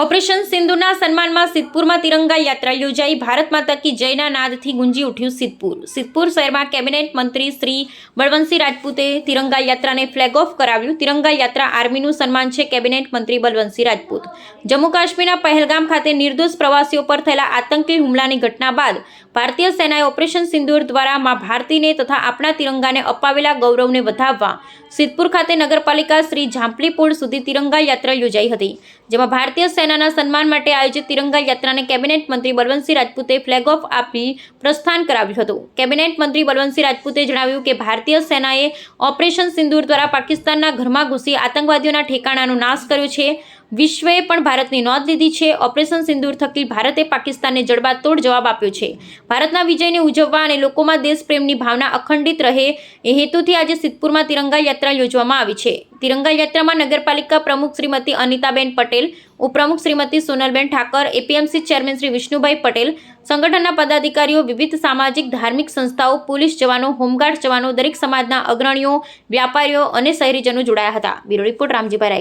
Operation સિંધુના સન્માનમાં સિદ્ધપુરમાં તિરંગા યાત્રા યોજાઈ. ભારત માતા કી જયના નાદથી ગુંજી ઉઠ્યું સિદ્ધપુર. સિદ્ધપુર શહેરમાં કેબિનેટ મંત્રી શ્રી બળવંતસિંહ રાજપૂતે તિરંગા યાત્રાને ફ્લેગ ઓફ કરાવ્યું. તિરંગા યાત્રા આર્મીનું સન્માન છે કેબિનેટ મંત્રી બળવંતસિંહ રાજપૂત. જમ્મુ કાશ્મીરના પહેલગામ ખાતે નિર્દોષ પ્રવાસીઓ પર થયેલા આતંકી હુમલાની ઘટના બાદ ભારતીય સેનાએ ઓપરેશન સિંદુર દ્વારા મા ભારતીને તથા આપણા તિરંગાને અપાવેલા ગૌરવને વધાવવા સિદ્ધપુર ખાતે નગરપાલિકા શ્રી ઝાંપલી પુલ સુધી તિરંગા યાત્રા યોજાઈ હતી, જેમાં ભારતીય સેનાના સન્માન માટે આયોજિત તિરંગા યાત્રાને કેબિનેટ મંત્રી બલવંતસિંહ રાજપૂતે ફ્લેગ ઓફ આપી પ્રસ્થાન કરાવ્યું હતું. કેબિનેટ મંત્રી બલવંતસિંહ રાજપૂતે જણાવ્યું કે ભારતીય સેનાએ ઓપરેશન સિંદૂર દ્વારા પાકિસ્તાનના ઘરમાં ઘૂસી આતંકવાદીઓના ઠેકાણાનો નાશ કર્યો છે. વિશ્વએ પણ ભારતની નોંધ લીધી છે. ઓપરેશન સિંદૂર થકી ભારતે પાકિસ્તાનને જડબાતોડ જવાબ આપ્યો છે. ભારતના વિજયને ઉજવવા અને લોકોમાં દેશપ્રેમની ભાવના અખંડિત રહે એ હેતુથી આજે સિદ્ધપુરમાં તિરંગા યાત્રા યોજવામાં આવી છે. તિરંગા યાત્રામાં નગરપાલિકા પ્રમુખ શ્રીમતી અનિતાબેન પટેલ, ઉપપ્રમુખ શ્રીમતી સોનલબેન ઠાકર, એપીએમસી ચેરમેન શ્રી વિષ્ણુભાઈ પટેલ, સંગઠનના પદાધિકારીઓ, વિવિધ સામાજિક, ધાર્મિક સંસ્થાઓ, પોલીસ જવાનો, હોમગાર્ડ જવાનો, દરેક સમાજના અગ્રણીઓ, વ્યાપારીઓ અને શહેરીજનો જોડાયા હતા. બ્યુરો રિપોર્ટ રામજીભાઈ રાય